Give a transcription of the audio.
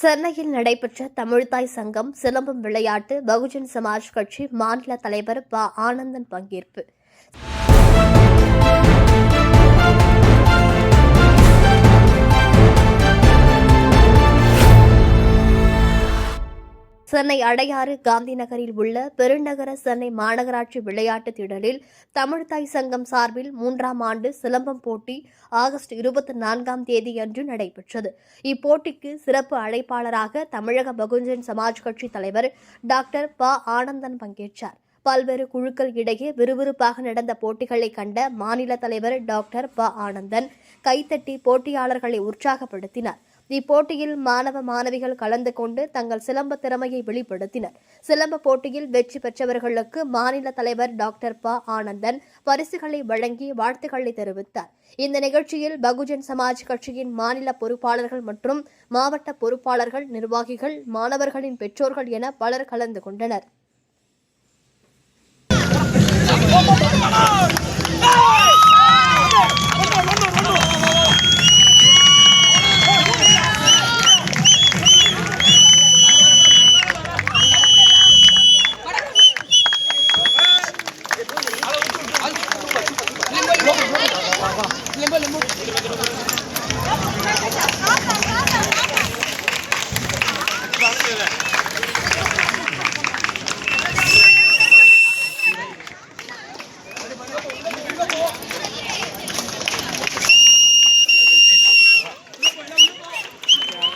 சென்னையில் நடைபெற்ற தமிழ்தாய் சங்கம் சிலம்பம் விளையாட்டு பகுஜன் சமாஜ் கட்சி மாநில தலைவர் ப. ஆனந்தன் பங்கேற்பு. சென்னை அடையாறு காந்தி நகரில் உள்ள பெருநகர சென்னை மாநகராட்சி விளையாட்டுத் திடலில் தமிழ்தாய் சங்கம் சார்பில் மூன்றாம் ஆண்டு சிலம்பம் போட்டி ஆகஸ்ட் இருபத்தி நான்காம் தேதியன்று நடைபெற்றது. இப்போட்டிக்கு சிறப்பு அழைப்பாளராக தமிழக பகுஜன் சமாஜ் கட்சி தலைவர் டாக்டர் ப. ஆனந்தன் பங்கேற்றார். பல்வேறு குழுக்கள் இடையே விறுவிறுப்பாக நடந்த போட்டிகளை கண்ட மாநில தலைவர் டாக்டர் ப. ஆனந்தன் கைத்தட்டி போட்டியாளர்களை உற்சாகப்படுத்தினார். இப்போட்டியில் மாணவ மாணவிகள் கலந்து கொண்டு தங்கள் சிலம்ப திறமையை வெளிப்படுத்தினர். சிலம்ப போட்டியில் வெற்றி பெற்றவர்களுக்கு மாநில தலைவர் டாக்டர் ப. ஆனந்தன் பரிசுகளை வழங்கி வாழ்த்துக்களை தெரிவித்தார். இந்த நிகழ்ச்சியில் பகுஜன் சமாஜ் கட்சியின் மாநில பொறுப்பாளர்கள் மற்றும் மாவட்ட பொறுப்பாளர்கள் நிர்வாகிகள் மாணவர்களின் பெற்றோர்கள் என பலர் கலந்து கொண்டனர்.